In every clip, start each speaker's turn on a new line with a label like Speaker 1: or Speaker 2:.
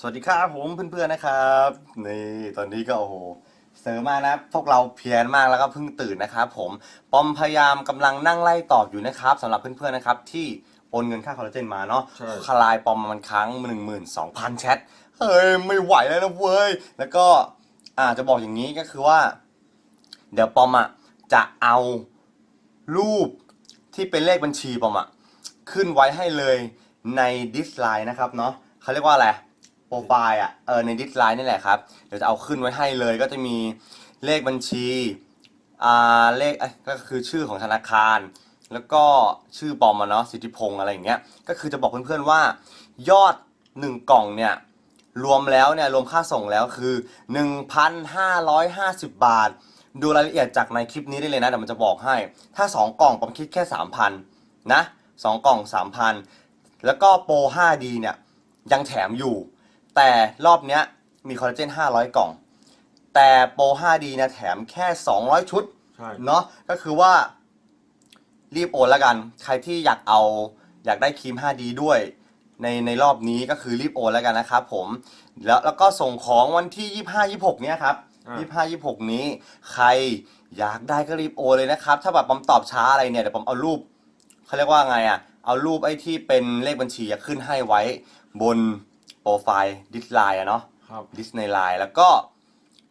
Speaker 1: สวัสดีครับผมเพื่อนๆนะครับ นี่ตอนนี้ก็โอ้โหเสริมมากนะพวกเราเพียรมากแล้วก็เพิ่งตื่นนะครับผมปอมพยายามกำลังนั่งไล่ตอบอยู่นะครับสำหรับเพื่อนๆนะครับที่โอนเงินค่าคอลลาเจนมาเนาะ
Speaker 2: ใช่
Speaker 1: คลายปอมมันครั้งหนึ่งหมื่นสองพันแชทเฮ้ยไม่ไหวแล้วนะเว้ยแล้วก็อาจจะบอกอย่างนี้ก็คือว่า เดี๋ยวปอมอะจะเอารูปที่เป็นเลขบัญชีปอมอะขึ้นไว้ให้เลยในดิสไลน์นะครับเนาะเขาเรียกว่าอะไร โปรไฟล์อะเออในดิสไลน์นี่แหละครับ เดี๋ยวจะเอาขึ้นไว้ให้เลยก็จะมีเลขบัญชีอ่าเลขเอ้ก็คือชื่อของธนาคาร แล้วก็ชื่อปอมอะเนาะสิทธิพงษ์อะไรอย่างเงี้ยก็คือจะบอกเพื่อนๆว่า ยอดหนึ่งกล่องเนี่ยรวมแล้วเนี่ยรวมค่าส่งแล้วคือ 1,550 บาท ดูรายละเอียดจากในคลิปนี้ได้เลยนะเดี๋ยวมันจะบอกให้ ถ้า 2 กล่องผมคิดแค่ 3,000นะ2กล่อง 3,000 แล้วก็โปร 5D เนี่ยยังแถมอยู่ แต่รอบเนี้ยมีคอลลาเจน 500 กล่อง แต่โปร 5D เนี่ยแถมแค่ 200 ชุด
Speaker 2: ใช่
Speaker 1: เนาะก็คือว่ารีบโอนแล้วกัน ใครที่อยากเอาอยากได้ครีม 5D ด้วย ในในรอบนี้ก็คือรีบโอนแล้วกันนะครับผม แล้วแล้วก็ส่งของวันที่ 25 26 เนี้ยครับ
Speaker 2: อ่า
Speaker 1: 25 26 นี้ ใครอยากได้ก็รีบโอนเลยนะครับ ถ้าแบบผมตอบช้าอะไรเนี่ยเดี๋ยวผมเอารูปเขาเรียกว่าไงอะ่ะเอารูปไอ้ที่เป็นเลขบัญชีอะขึ้นให้ไว้บน โปรไฟล์ดิสไลน์อะเนาะ
Speaker 2: ครับ
Speaker 1: ดิสในไลน์แล้วก็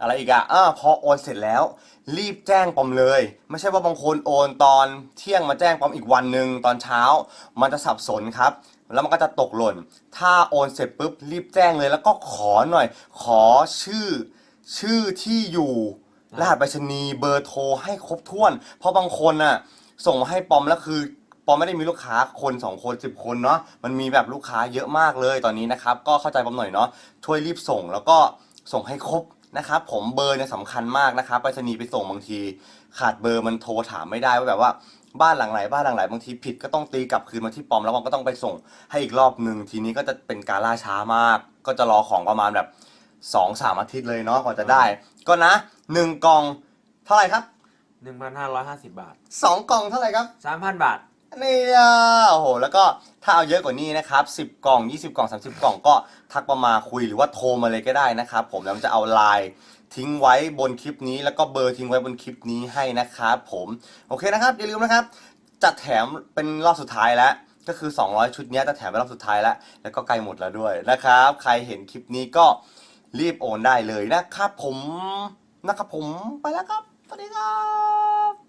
Speaker 1: อะไรอีกอะอ่าพอโอนเสร็จแล้ว รีบแจ้งปอมเลย ไม่ใช่ว่าบางคนโอนตอนเที่ยงมาแจ้งปอมอีกวันหนึ่งตอนเช้า มันจะสับสนครับ แล้วมันก็จะตกหล่น ถ้าโอนเสร็จปุ๊บรีบแจ้งเลยแล้วก็ขอหน่อย ขอชื่อ ชื่อที่อยู่รหัสไปรษณีย์เบอร์โทรให้ครบถ้วน เพราะบางคนน่ะส่งมาให้ปอมแล้วคือ ปอมไม่ได้มีลูกค้าคนสองคนสิบคนเนาะมันมีแบบลูกค้าเยอะมากเลยตอนนี้นะครับก็เข้าใจปอมหน่อยเนาะช่วยรีบส่งแล้วก็ส่งให้ครบนะครับผมเบอร์เนี่ยสำคัญมากนะครับไปรษณีย์ไปส่งบางที ขาดเบอร์มันโทรถามไม่ได้ว่าแบบว่าบ้านหลังไหนบ้านหลังไหนบางทีผิดก็ต้องตีกลับคืนมาที่ปอมแล้วปอมก็ต้องไปส่งให้อีกรอบหนึ่งทีนี้ก็จะเป็นการล่าช้ามาก ก็จะรอของประมาณแบบสองสามอาทิตย์เลยเนาะกว่าจะได้ ก็นะหนึ่งกล่องเท่าไหร่ครับ
Speaker 2: หนึ่งพันห้าร้อยห้าสิบบาท
Speaker 1: สองกล่องเท่าไหร่ครับ
Speaker 2: สามพันบาท
Speaker 1: นี่อะโอ้โหแล้วก็ถ้าเอาเยอะกว่านี้นะครับ 10 กล่อง 20 กล่อง 30 กล่องก็ทักมามาคุยหรือว่าโทรมาเลยก็ได้นะครับ ผมแล้วจะเอาไลน์ทิ้งไว้บนคลิปนี้ แล้วก็เบอร์ทิ้งไว้บนคลิปนี้ให้นะครับผมโอเคนะครับอย่าลืมนะครับจัดแถมเป็นรอบสุดท้ายแล้วก็คือ 200 ชุดนี้จะแถมเป็นรอบสุดท้ายแล้ว แล้วก็ใกล้หมดแล้วด้วยนะครับ ใครเห็นคลิปนี้ก็รีบโอนได้เลยนะครับผมนะครับผมไปแล้วครับ สวัสดีครับ